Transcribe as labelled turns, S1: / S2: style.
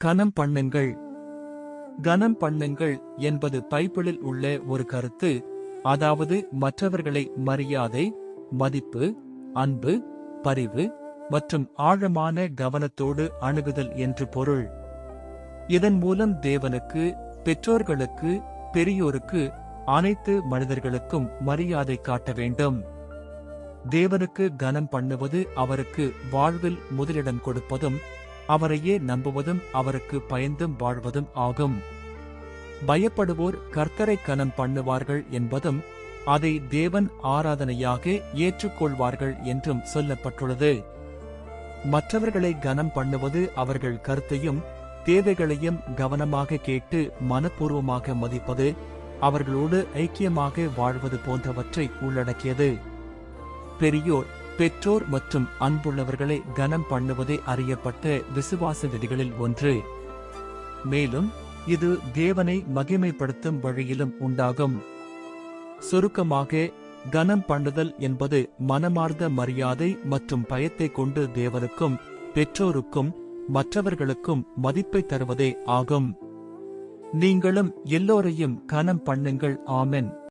S1: கனம் பண்ணுங்கள். கனம் பண்ணுங்கள் என்பது பைபிளில் உள்ள ஒரு கருத்து அதாவது மற்றவர்களை மரியாதை மதிப்பு அன்பு பரிவு மற்றும் ஆழமான கவனத்தோடு அணுகுதல் என்று பொருள். இதன் மூலம் தேவனுக்கு பெற்றோர்களுக்கு பெரியோருக்கு அனைத்து மனிதர்களுக்கும் மரியாதை காட்ட வேண்டும். தேவனுக்கு கனம் பண்ணுவது அவருக்கு வாழ்வில் முதலிடம் கொடுப்பதும் அவரையே நம்புவதும் அவருக்கு பயந்தும் வாழ்வதும் ஆகும். பயப்படுவோர் கர்த்தரை கனம் பண்ணுவார்கள் என்பதும் அதை தேவன் ஆராதனையாக ஏற்றுக்கொள்வார்கள் என்றும் சொல்லப்பட்டுள்ளது. மற்றவர்களை கனம் பண்ணுவது அவர்கள் கருத்தையும் தேவைகளையும் கவனமாக கேட்டு மனப்பூர்வமாக மதிப்பது அவர்களோடு ஐக்கியமாக வாழ்வது போன்றவற்றை உள்ளடக்கியது. பெரியோர் பெற்றோர் மற்றும் அன்புள்ளவர்களை கனம் பண்ணுவதே அறியப்பட்ட விசுவாச விதிகளில் ஒன்று. மேலும் இது தேவனை மகிமைப்படுத்தும் வழியிலும் உண்டாகும். சுருக்கமாக கனம் பண்ணுதல் என்பது மனமார்ந்த மரியாதை மற்றும் பயத்தை கொண்டு தேவனுக்கும் பெற்றோருக்கும் மற்றவர்களுக்கும் மதிப்பை தருவதே ஆகும். நீங்களும் எல்லோரையும் கனம் பண்ணுங்கள். ஆமென்.